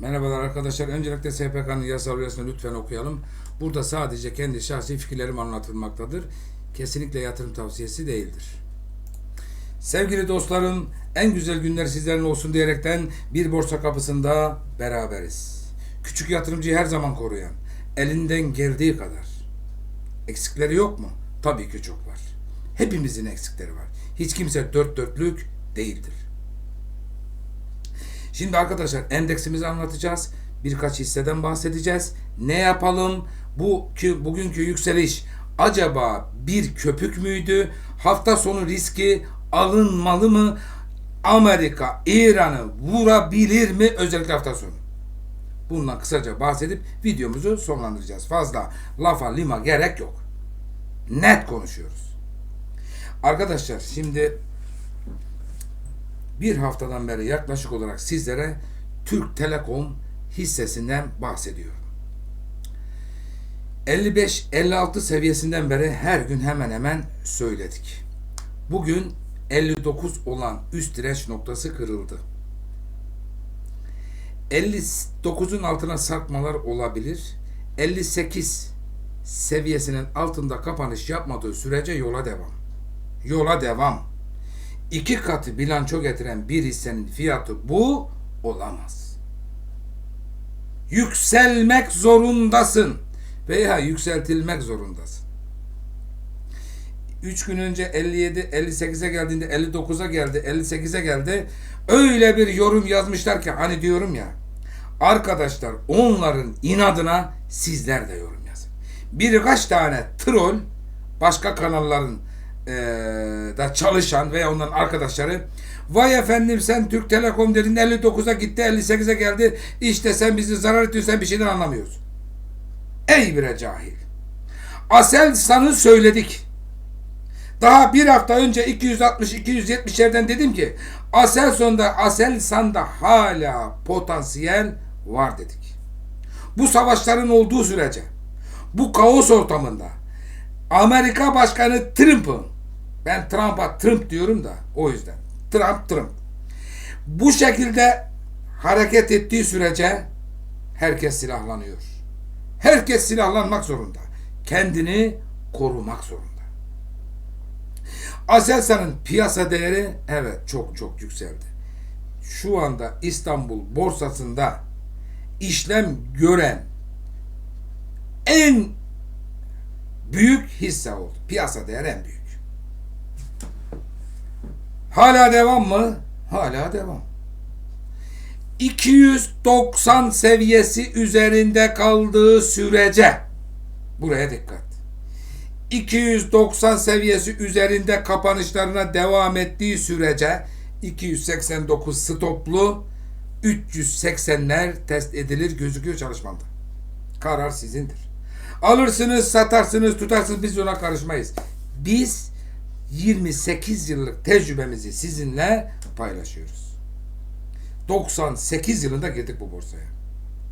Merhabalar arkadaşlar. Öncelikle SPK'nın yasal üyesini lütfen okuyalım. Burada sadece kendi şahsi fikirlerim anlatılmaktadır. Kesinlikle yatırım tavsiyesi değildir. Sevgili dostlarım, en güzel günler sizlerin olsun diyerekten bir borsa kapısında beraberiz. Küçük yatırımcıyı her zaman koruyan, elinden geldiği kadar. Eksikleri yok mu? Tabii ki çok var. Hepimizin eksikleri var. Hiç kimse dört dörtlük değildir. Şimdi arkadaşlar endeksimizi anlatacağız. Birkaç hisseden bahsedeceğiz. Ne yapalım? Bu ki bugünkü yükseliş acaba bir köpük müydü? Hafta sonu riski alınmalı mı? Amerika İran'ı vurabilir mi özellikle hafta sonu? Bundan kısaca bahsedip videomuzu sonlandıracağız. Fazla lafa lima gerek yok. Net konuşuyoruz. Arkadaşlar şimdi bir haftadan beri yaklaşık olarak sizlere Türk Telekom hissesinden bahsediyorum. 55-56 seviyesinden beri her gün hemen hemen söyledik. Bugün 59 olan üst direnç noktası kırıldı. 59'un altına sarkmalar olabilir. 58 seviyesinin altında kapanış yapmadığı sürece yola devam. Yola devam iki katı bilanço getiren bir hissenin fiyatı bu olamaz. Yükselmek zorundasın veya yükseltilmek zorundasın. 3 gün önce 57, 58'e geldiğinde 59'a geldi, 58'e geldi. Öyle bir yorum yazmışlar ki hani diyorum ya. Arkadaşlar onların inadına sizler de yorum yazın. Birkaç tane troll başka kanalların eee, da çalışan veya onların arkadaşları vay efendim sen Türk Telekom dedin 59'a gitti 58'e geldi işte sen bizi zarar ediyorsun sen bir şeyden anlamıyorsun. Ey bre cahil. Aselsan'ı söyledik. Daha bir hafta önce 260-270'lerden dedim ki Aselsan'da Aselsan'da hala potansiyel var dedik. Bu savaşların olduğu sürece bu kaos ortamında Amerika Başkanı Trump'ın ben Trump'a Trump diyorum da o yüzden. Trump Trump. Bu şekilde hareket ettiği sürece herkes silahlanıyor. Herkes silahlanmak zorunda. Kendini korumak zorunda. Aselsan'ın piyasa değeri evet çok çok yükseldi. Şu anda İstanbul borsasında işlem gören en büyük hisse oldu. Piyasa değeri en büyük. Hala devam mı? Hala devam. 290 seviyesi üzerinde kaldığı sürece buraya dikkat. 290 seviyesi üzerinde kapanışlarına devam ettiği sürece 289 stoplu 380'ler test edilir gözüküyor çalışmanda. Karar sizindir. Alırsınız, satarsınız, tutarsınız biz ona karışmayız. Biz 28 yıllık tecrübemizi sizinle paylaşıyoruz. 98 yılında girdik bu borsaya.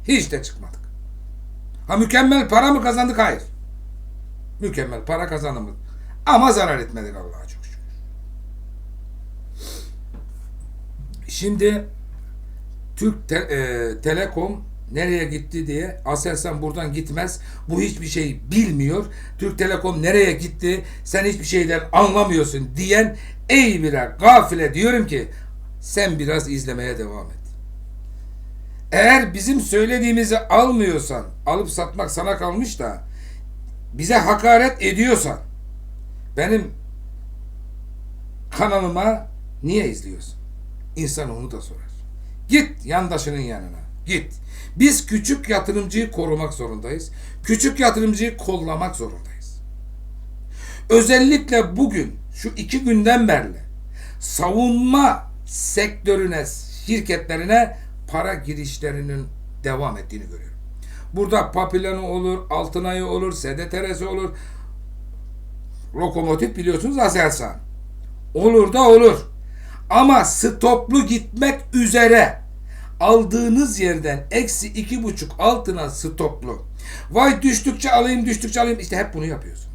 Hiç de çıkmadık. Ha mükemmel para mı kazandık? Hayır. Mükemmel para kazanamadık. Ama zarar etmedik Allah'a çok şükür. Şimdi Türk Te- e, Telekom nereye gitti diye Aselsan buradan gitmez. Bu hiçbir şey bilmiyor. Türk Telekom nereye gitti? Sen hiçbir şeyden anlamıyorsun diyen ey bire gafile diyorum ki sen biraz izlemeye devam et. Eğer bizim söylediğimizi almıyorsan, alıp satmak sana kalmış da bize hakaret ediyorsan benim kanalıma niye izliyorsun? İnsan onu da sorar. Git yandaşının yanına. Git. Biz küçük yatırımcıyı korumak zorundayız. Küçük yatırımcıyı kollamak zorundayız. Özellikle bugün şu iki günden beri savunma sektörüne, şirketlerine para girişlerinin devam ettiğini görüyorum. Burada Papilano olur, Altınay'ı olur, SDTR'si olur. Lokomotif biliyorsunuz Aselsan. Olur da olur. Ama stoplu gitmek üzere aldığınız yerden eksi iki buçuk altına stoplu. Vay düştükçe alayım düştükçe alayım işte hep bunu yapıyorsunuz.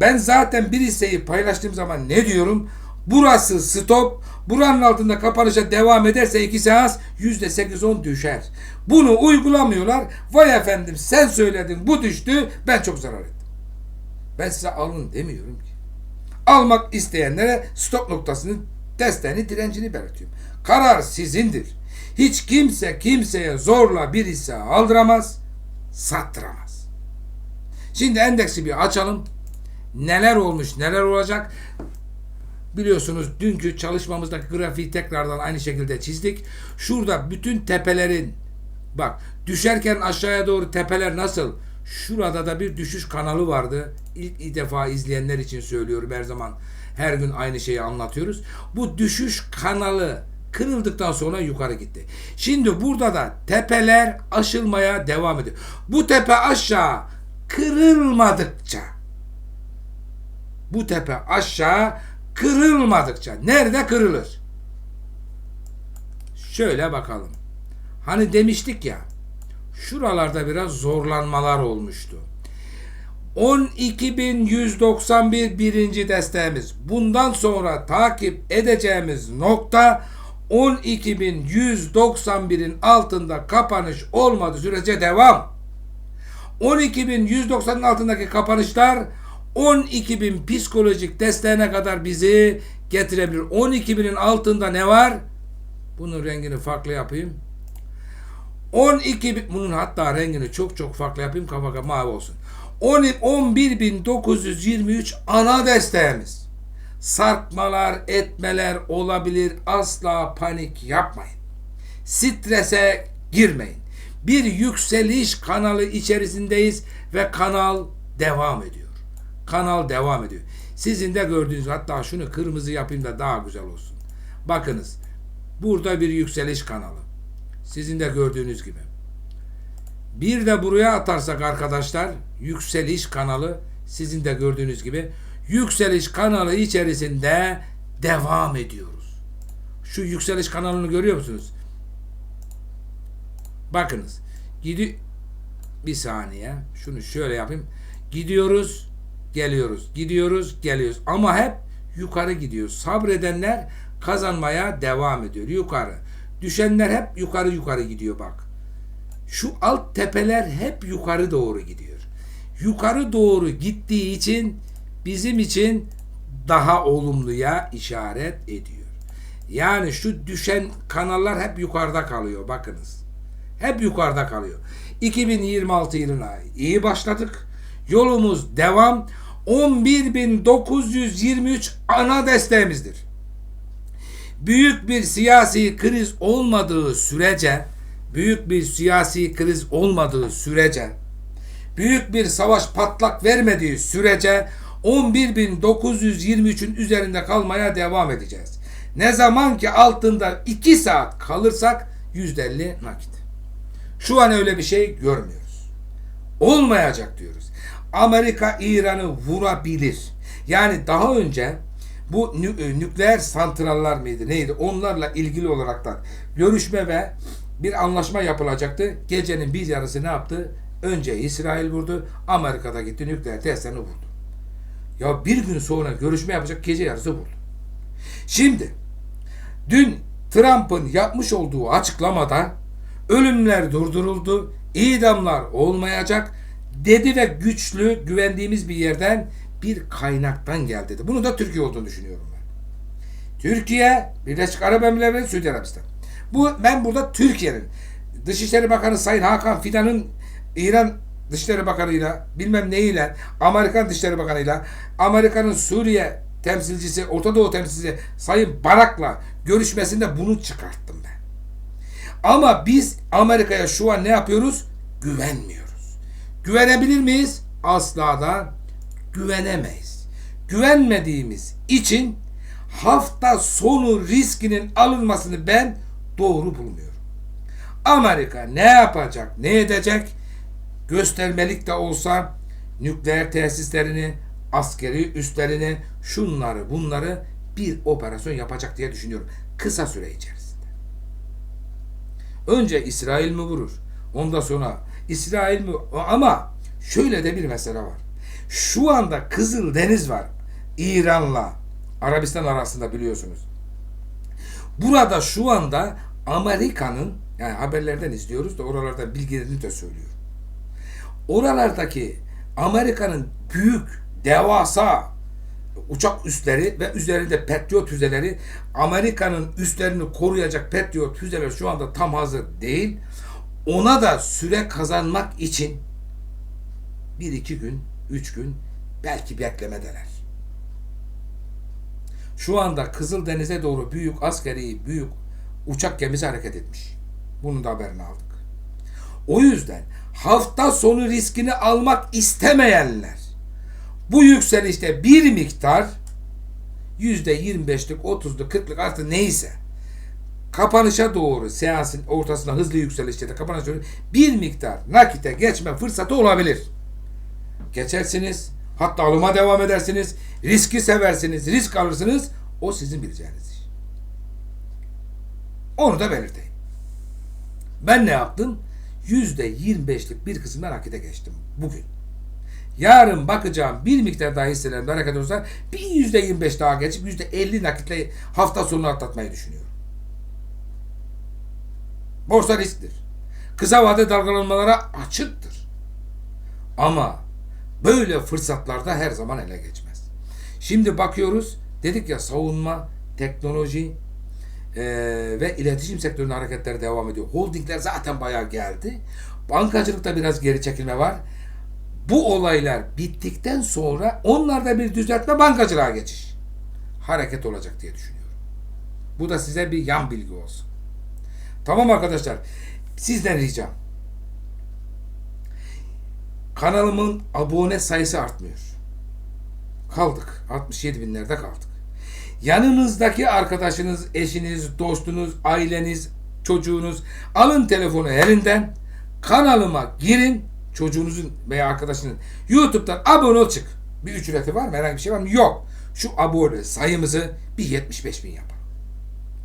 Ben zaten bir hisseyi paylaştığım zaman ne diyorum? Burası stop, Buranın altında kapanışa devam ederse iki seans %8-10 düşer. Bunu uygulamıyorlar. Vay efendim sen söyledin bu düştü ben çok zarar ettim. Ben size alın demiyorum ki. Almak isteyenlere stop noktasının desteğini direncini belirtiyorum. Karar sizindir. Hiç kimse kimseye zorla bir hisse aldıramaz, sattıramaz. Şimdi endeksi bir açalım. Neler olmuş, neler olacak? Biliyorsunuz dünkü çalışmamızdaki grafiği tekrardan aynı şekilde çizdik. Şurada bütün tepelerin bak düşerken aşağıya doğru tepeler nasıl? Şurada da bir düşüş kanalı vardı. İlk defa izleyenler için söylüyorum her zaman. Her gün aynı şeyi anlatıyoruz. Bu düşüş kanalı kırıldıktan sonra yukarı gitti. Şimdi burada da tepeler aşılmaya devam ediyor. Bu tepe aşağı kırılmadıkça bu tepe aşağı kırılmadıkça nerede kırılır? Şöyle bakalım. Hani demiştik ya şuralarda biraz zorlanmalar olmuştu. 12.191 birinci desteğimiz. Bundan sonra takip edeceğimiz nokta 12.191'in altında kapanış olmadığı sürece devam. 12.190'ın altındaki kapanışlar 12.000 psikolojik desteğine kadar bizi getirebilir. 12.000'in altında ne var? Bunun rengini farklı yapayım. 12 bin, bunun hatta rengini çok çok farklı yapayım kafa mavi olsun. 11.923 ana desteğimiz. Sarkmalar, etmeler olabilir. Asla panik yapmayın. Strese girmeyin. Bir yükseliş kanalı içerisindeyiz ve kanal devam ediyor. Kanal devam ediyor. Sizin de gördüğünüz hatta şunu kırmızı yapayım da daha güzel olsun. Bakınız. Burada bir yükseliş kanalı. Sizin de gördüğünüz gibi. Bir de buraya atarsak arkadaşlar yükseliş kanalı sizin de gördüğünüz gibi yükseliş kanalı içerisinde devam ediyoruz. Şu yükseliş kanalını görüyor musunuz? Bakınız. Gidi bir saniye. Şunu şöyle yapayım. Gidiyoruz, geliyoruz. Gidiyoruz, geliyoruz. Ama hep yukarı gidiyor. Sabredenler kazanmaya devam ediyor. Yukarı. Düşenler hep yukarı yukarı gidiyor bak. Şu alt tepeler hep yukarı doğru gidiyor. Yukarı doğru gittiği için bizim için daha olumluya işaret ediyor. Yani şu düşen kanallar hep yukarıda kalıyor bakınız. Hep yukarıda kalıyor. 2026 yılına iyi başladık. Yolumuz devam. 11.923 ana desteğimizdir büyük bir siyasi kriz olmadığı sürece büyük bir siyasi kriz olmadığı sürece büyük bir savaş patlak vermediği sürece 11.923'ün üzerinde kalmaya devam edeceğiz. Ne zaman ki altında 2 saat kalırsak %50 nakit. Şu an öyle bir şey görmüyoruz. Olmayacak diyoruz. Amerika İran'ı vurabilir. Yani daha önce bu nü- nükleer santrallar mıydı neydi onlarla ilgili olaraktan görüşme ve bir anlaşma yapılacaktı. Gecenin bir yarısı ne yaptı? Önce İsrail vurdu, Amerika'da gitti nükleer testlerini vurdu. Ya bir gün sonra görüşme yapacak gece yarısı vurdu. Şimdi dün Trump'ın yapmış olduğu açıklamada ölümler durduruldu, idamlar olmayacak dedi ve güçlü güvendiğimiz bir yerden bir kaynaktan geldi dedi. Bunu da Türkiye olduğunu düşünüyorum ben. Türkiye, Birleşik Arap Emirlikleri, Suudi Arabistan. Bu ben burada Türkiye'nin Dışişleri Bakanı Sayın Hakan Fidan'ın İran Dışişleri Bakanı'yla bilmem neyle Amerikan Dışişleri Bakanı'yla Amerika'nın Suriye temsilcisi, Orta Doğu temsilcisi Sayın Barak'la görüşmesinde bunu çıkarttım ben. Ama biz Amerika'ya şu an ne yapıyoruz? Güvenmiyoruz. Güvenebilir miyiz? Asla da güvenemeyiz. Güvenmediğimiz için hafta sonu riskinin alınmasını ben doğru bulmuyorum. Amerika ne yapacak, ne edecek? Göstermelik de olsa nükleer tesislerini, askeri üslerini, şunları bunları bir operasyon yapacak diye düşünüyorum. Kısa süre içerisinde. Önce İsrail mi vurur? Ondan sonra İsrail mi? Ama şöyle de bir mesele var. Şu anda Kızıl Deniz var. İran'la Arabistan arasında biliyorsunuz. Burada şu anda Amerika'nın yani haberlerden izliyoruz da oralarda bilgilerini de söylüyor. Oralardaki Amerika'nın büyük devasa uçak üsleri ve üzerinde Patriot füzeleri Amerika'nın üstlerini koruyacak Patriot füzeler şu anda tam hazır değil. Ona da süre kazanmak için bir iki gün, üç gün belki beklemedeler. Şu anda Kızıldeniz'e doğru büyük askeri, büyük uçak gemisi hareket etmiş. Bunun da haberini aldık. O yüzden hafta sonu riskini almak istemeyenler bu yükselişte bir miktar yüzde 25'lik, 30'luk, 40'lık artı neyse kapanışa doğru seansın ortasında hızlı yükselişte de kapanışa doğru bir miktar nakite geçme fırsatı olabilir. Geçersiniz, hatta alıma devam edersiniz, riski seversiniz, risk alırsınız, o sizin bileceğiniz iş. Onu da belirteyim. Ben ne yaptım? Yüzde 25'lik bir kısımdan nakite geçtim bugün. Yarın bakacağım bir miktar daha hisselerimde hareket olursa bir yüzde 25 daha geçip yüzde 50 nakitle hafta sonunu atlatmayı düşünüyorum. Borsa risktir. Kısa vade dalgalanmalara açıktır. Ama böyle fırsatlarda her zaman ele geçmez. Şimdi bakıyoruz dedik ya savunma, teknoloji eee, ve iletişim sektöründe hareketler devam ediyor. Holdingler zaten bayağı geldi. Bankacılıkta biraz geri çekilme var. Bu olaylar bittikten sonra onlarda bir düzeltme bankacılığa geçiş. Hareket olacak diye düşünüyorum. Bu da size bir yan bilgi olsun. Tamam arkadaşlar. Sizden ricam. Kanalımın abone sayısı artmıyor. Kaldık. 67 binlerde kaldık. Yanınızdaki arkadaşınız, eşiniz, dostunuz, aileniz, çocuğunuz alın telefonu elinden kanalıma girin çocuğunuzun veya arkadaşının YouTube'dan abone ol çık. Bir ücreti var mı? Herhangi bir şey var mı? Yok. Şu abone sayımızı bir 75 bin yapalım.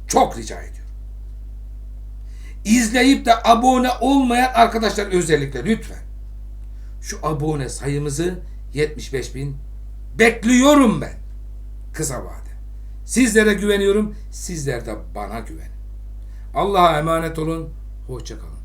Çok rica ediyorum. İzleyip de abone olmayan arkadaşlar özellikle lütfen. Şu abone sayımızı 75 bin bekliyorum ben. Kısa vade. Sizlere güveniyorum. Sizler de bana güvenin. Allah'a emanet olun. Hoşçakalın.